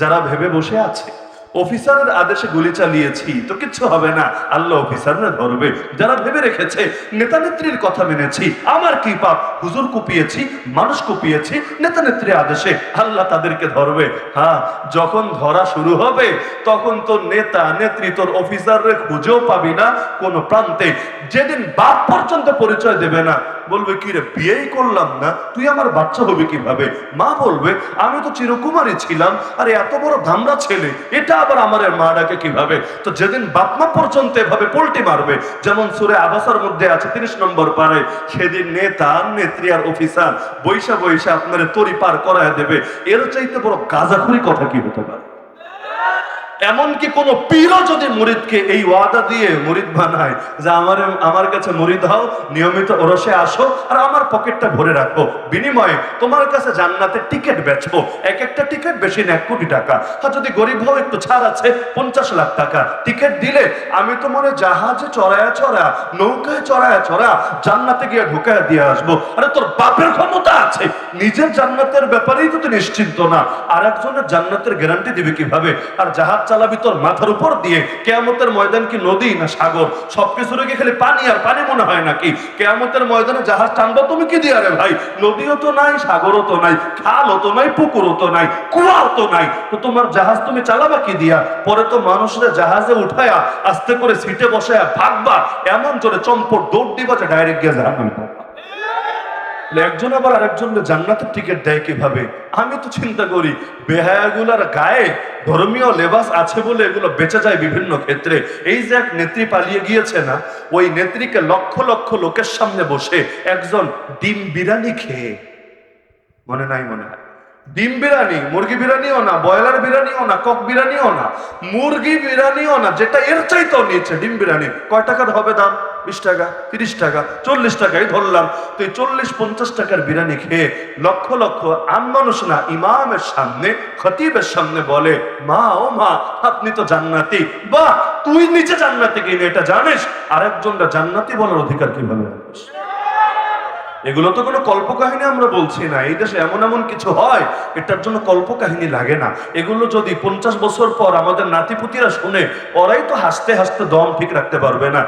যারা ভেবে বসে আছে অফিসারের আদেশে গুলি চালিয়েছি, তো কিচ্ছু হবে না। আল্লাহ অফিসাররা ধরবে। যারা ভেবে রেখেছে নেতা নেত্রীর কথা মেনেছি, আমার কি পাপ? হুজুর কুপিয়েছি, মানুষ কুপিয়েছি নেতা নেত্রীর আদেশে আল্লাহ তাদেরকে ধরবে। হ্যাঁ যখন ধরা শুরু হবে, তখন তো নেতা, নেত্রী, তোর অফিসাররে খুঁজেও পাবি না কোনো প্রান্তে। যেদিন বাপ পর্যন্ত পরিচয় দেবে না বলবে কি রে বিয়েই করলাম না, তুই আমার বাচ্চা হবে কীভাবে? মা বলবে, আমি তো চিরকুমারী ছিলাম, আর এত বড় ধামরা ছেলে, এটা আবার আমার মা ডাকে কীভাবে? তো যেদিন বাপমা পর্যন্ত এভাবে পোল্টি মারবে, যেমন সুরে আবাসার মধ্যে আছে তিরিশ নম্বর পারে, সেদিন নেতা নেত্রী আর অফিসার বৈশা বৈশা আপনার তরি পার করায় দেবে। এর চাইতে বড় গাজাখুরি কথা কি হতে পারে? এমনকি কোন পীরও যদি মুরিদকে এই ওয়াদা দিয়ে মুরিদ বানায় যে আমার আমার কাছে মুরিদ হও, নিয়মিত ওরসে আসো আর আমার পকেটটা ভরে রাখো। বিনিময়ে তোমার কাছে জান্নাতের টিকিট বেচবো। এক একটা টিকিট বেশি না, এক কোটি টাকা। আর যদি গরিব হও, একটু ছাড় আছে, পঞ্চাশ লাখ টাকা। টিকিট দিলে আমি তো মনে জাহাজে চড়ায়া চড়া, নৌকায় চড়ায়া চড়া জান্নাতে গিয়ে ঢুকায় দিয়ে আসব। আরে তোর বাপের ক্ষমতা আছে। নিজের জান্নাতের ব্যাপারেই তো তুই নিশ্চিন্ত না। আর একজনের জান্নাতের গ্যারান্টি দিবে কীভাবে? আর জাহাজ চালাবি তোর মাথার উপর দিয়ে। কেয়ামতের ময়দান কি নদী না সাগর? সবকিছু রেখে খালি পানি আর পানি মনে হয় নাকি? কেয়ামতের ময়দানে জাহাজ টানবো তুমি কি দিয়ে রে ভাই? নদীও তো নাই, সাগরও তো নাই, খালও তো নাই, পুকুরও তো নাই, কুয়াও তো নাই। তো তোমার জাহাজ তুমি চালাবা কি দিয়া? পরে তো মানুষরা জাহাজে উঠায়া আস্তে করে সিটে বসায়া ভাগবা, এমন জোরে চম্পট দৌড় দিবা যে ডাইরেক্ট গিয়ে জাহাজ একজন আবার আরেকজনকে জান্নাতের টিকিট দেয় কীভাবে? আমি তো চিন্তা করি, বেহায়াগুলার গায়ে ধর্মীয় লেবাস আছে বলে এগুলো বেঁচে যায় বিভিন্ন ক্ষেত্রে। এই যে এক নেত্রী পালিয়ে গিয়েছে না, ওই নেত্রীকে লক্ষ লক্ষ লোকের সামনে বসে একজন ডিম বিরিয়ানি খেয়ে। মনে নাই, মনে হয় ডিম বিরিয়ানি, মুরগি বিরিয়ানিও না, ব্রয়লার বিরিয়ানিও না, কক বিরিয়ানিও না, মুরগি বিরিয়ানিও না, যেটা এর চাইতেও নিয়েছে ডিম বিরিয়ানি। কয় টাকার হবে দাম? বিশ টাকা, তিরিশ টাকা, চল্লিশ টাকাই ধরলাম। তো এই চল্লিশ, পঞ্চাশ টাকার বিরিয়ানি খেয়ে লক্ষ লক্ষ আম মানুষ না ইমামের সামনে, খতিবের সামনে বলে, মা, ও মা, আপনি তো জান্নাতি। বা তুই নিচে জান্নাতি কিনে এটা জানিস? আরেকজনটা জান্নাতি বলার অধিকার কীভাবে রাখিস? এগুলো তো কোনো কল্পকাহিনী আমরা বলছি না। এই দেশে এমন এমন কিছু হয়, এটার জন্য কল্পকাহিনী লাগে না। এগুলো যদি পঞ্চাশ বছর পর আমাদের নাতিপুতিরা শুনে, ওরাই তো হাসতে হাসতে দম ঠিক রাখতে পারবে না।